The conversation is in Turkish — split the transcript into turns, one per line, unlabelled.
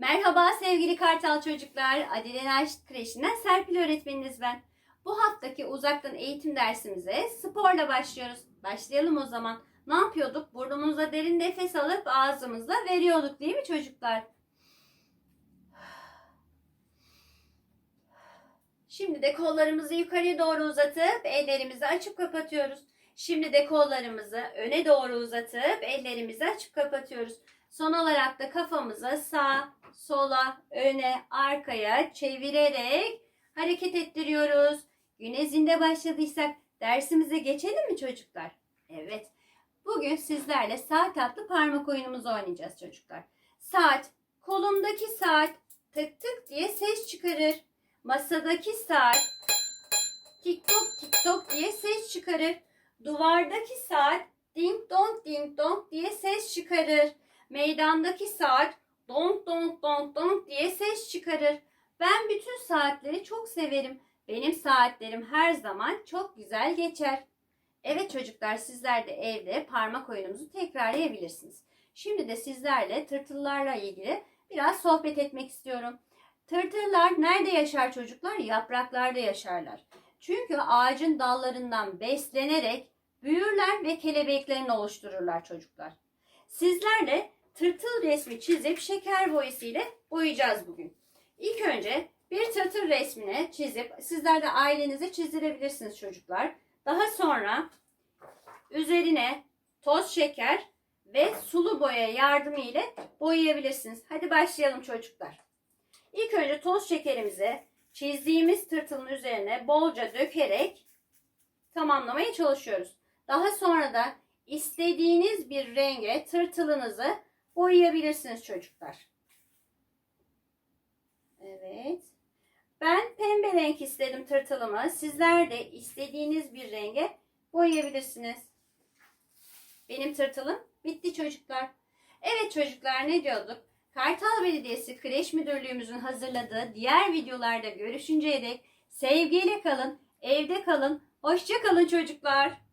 Merhaba sevgili Kartal çocuklar. Adile Naşit Kreşi'nden Serpil öğretmeniniz ben. Bu haftaki uzaktan eğitim dersimize sporla başlıyoruz. Başlayalım o zaman. Ne yapıyorduk? Burnumuza derin nefes alıp ağzımızla veriyorduk değil mi çocuklar? Şimdi de kollarımızı yukarıya doğru uzatıp ellerimizi açıp kapatıyoruz. Şimdi de kollarımızı öne doğru uzatıp ellerimizi açıp kapatıyoruz. Son olarak da kafamızı sağ, sola, öne, arkaya çevirerek hareket ettiriyoruz. Güne zinde başladıysak dersimize geçelim mi çocuklar? Evet. Bugün sizlerle saat adlı parmak oyunumuzu oynayacağız çocuklar. Saat, kolumdaki saat tık tık diye ses çıkarır. Masadaki saat tik tok tik tok diye ses çıkarır. Duvardaki saat ding dong ding dong diye ses çıkarır. Meydandaki saat dong dong dong dong diye ses çıkarır. Ben bütün saatleri çok severim. Benim saatlerim her zaman çok güzel geçer. Evet çocuklar sizler de evde parmak oyunumuzu tekrarlayabilirsiniz. Şimdi de sizlerle tırtıllarla ilgili biraz sohbet etmek istiyorum. Tırtıllar nerede yaşar çocuklar? Yapraklarda yaşarlar. Çünkü ağacın dallarından beslenerek büyürler ve kelebeklerini oluştururlar çocuklar. Sizler de tırtıl resmi çizip şeker boyası ile boyayacağız bugün. İlk önce bir tırtıl resmini çizip sizler de ailenize çizdirebilirsiniz çocuklar. Daha sonra üzerine toz şeker ve sulu boya yardımı ile boyayabilirsiniz. Hadi başlayalım çocuklar. İlk önce toz şekerimizi çizdiğimiz tırtılın üzerine bolca dökerek tamamlamaya çalışıyoruz. Daha sonra da istediğiniz bir renge tırtılınızı boyayabilirsiniz çocuklar. Evet. Ben pembe renk istedim tırtılımı. Sizler de istediğiniz bir renge boyayabilirsiniz. Benim tırtılım bitti çocuklar. Evet çocuklar ne diyorduk? Kartal Belediyesi Kreş Müdürlüğümüzün hazırladığı diğer videolarda görüşünceye dek sevgiyle kalın, evde kalın, hoşça kalın çocuklar.